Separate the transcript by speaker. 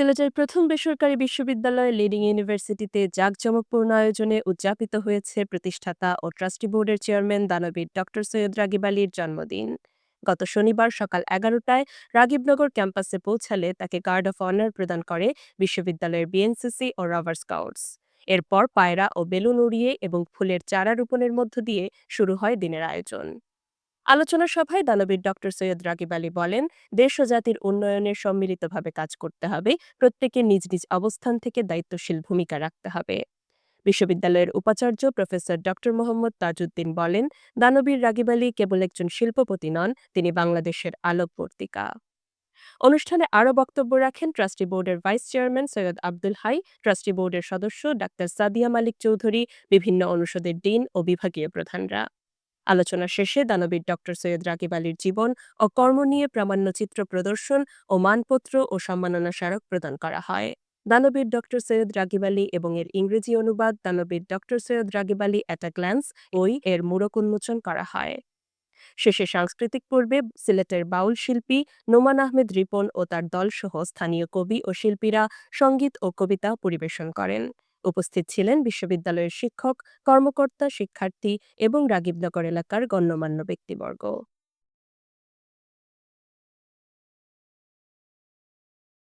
Speaker 1: সিলেটের প্রথম বেসরকারি বিশ্ববিদ্যালয় লিডিং ইউনিভার্সিটিতে জাঁকজমকপূর্ণ আয়োজনে উদযাপিত হয়েছে প্রতিষ্ঠাতা ও ট্রাস্টি বোর্ডের চেয়ারম্যান দানবীর ডক্টর সৈয়দ রাগিব আলীর জন্মদিন। গত শনিবার সকাল এগারোটায় রাগিবনগর ক্যাম্পাসে পৌঁছালে তাকে গার্ড অফ অনার প্রদান করে বিশ্ববিদ্যালয়ের বিএনসিসি ও রাভার স্কাউটস। এরপর পায়রা ও বেলুন উড়িয়ে এবং ফুলের চারা রোপণের মধ্য দিয়ে শুরু হয় দিনের আয়োজন। আলোচনা সভায় দানবীর ডক্টর সৈয়দ রাগিব আলী বলেন, দেশ ও জাতির উন্নয়নে সম্মিলিতভাবে কাজ করতে হবে প্রত্যেকে নিজ নিজ অবস্থান থেকে দায়িত্বশীল ভূমিকা রাখতে হবে। বিশ্ববিদ্যালয়ের উপাচার্য প্রফেসর ডক্টর মোহাম্মদ তাজউদ্দিন বলেন, দানবীর রাগিব আলী কেবল একজন শিল্পপতি নন, তিনি বাংলাদেশের আলোক আলোকবর্তিকা। অনুষ্ঠানে আরও বক্তব্য রাখেন ট্রাস্টি বোর্ডের vice chairman Syed Abdul Hai, trustee বোর্ডের সদস্য ডাক্তার সাদিয়া মালিক চৌধুরী, বিভিন্ন অনুষদের ডিন ও বিভাগীয় প্রধানরা। আলোচনা শেষে দানবীর ডক্টর সৈয়দ রাকিব আলীর জীবন ও কর্ম নিয়ে প্রামাণ্যচিত্র প্রদর্শন ও মানপত্র ও সম্মাননা স্মারক প্রদান করা হয়। দানবীর ডক্টর সৈয়দ রাগিব আলী এবং এর ইংরেজি অনুবাদ দানবীর doctor Syed Ragib Ali at a glance বই এর মূরক উন্মোচন করা হয়। শেষে সাংস্কৃতিক পূর্বে সিলেটের বাউল শিল্পী নোমান আহমেদ রিপন ও তার দলসহ স্থানীয় কবি ও শিল্পীরা সংগীত ও কবিতা পরিবেশন করেন। উপস্থিত ছিলেন বিশ্ববিদ্যালয়ের শিক্ষক কর্মকর্তা শিক্ষার্থী এবং রাগিবনগর এলাকার গণ্যমান্য ব্যক্তিবর্গ।